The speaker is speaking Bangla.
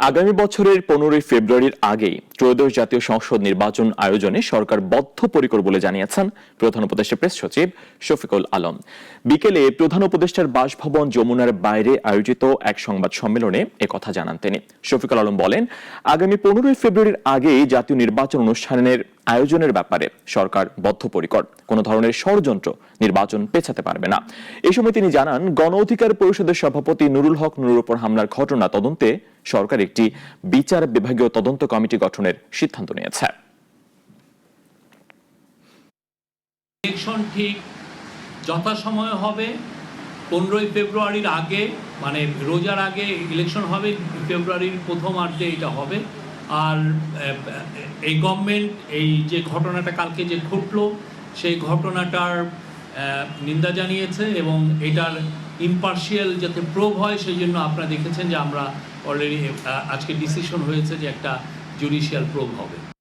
আগামী বছরের পনেরোই ফেব্রুয়ারির আগেই ত্রয়োদশ জাতীয় সংসদ নির্বাচন আয়োজনে সরকার বদ্ধপরিকর বলে জানিয়েছেন প্রধান উপদেষ্টা প্রেস সচিব শফিকুল আলম। বিকেলে প্রধান উপদেষ্টার বাসভবন যমুনার বাইরে আয়োজিত এক সংবাদ সম্মেলনে একথা জানান তিনি। শফিকুল আলম বলেন, আগামী পনেরোই ফেব্রুয়ারির আগেই জাতীয় নির্বাচন অনুষ্ঠানের আয়োজনের ব্যাপারে সরকার বদ্ধপরিকর। কোনো ধরনের ষড়যন্ত্র নির্বাচন পেছাতে পারবে না। এ সময় তিনি জানান, গণ অধিকার পরিষদের সভাপতি নুরুল হক নুরুর উপর হামলার ঘটনা তদন্তে সরকার একটি বিচার বিভাগীয় তদন্ত কমিটি গঠনের সিদ্ধান্ত নিয়েছে। ঠিক যথাসময়ে হবে। পনেরোই ফেব্রুয়ারির আগে মানে রোজার আগে ইলেকশন হবে, ফেব্রুয়ারির প্রথমার্ধে এটা হবে। আর এই গভর্নমেন্ট এই যে ঘটনাটা কালকে যে ঘটলো, সেই ঘটনাটার নিন্দা জানিয়েছে এবং এটার ইম্পার্শিয়াল যাতে প্রোভ হয়, সেই জন্য আপনারা দেখেছেন যে আমরা অলরেডি আজকে ডিসিশন হয়েছে যে একটা জুডিশিয়াল প্রোভ হবে।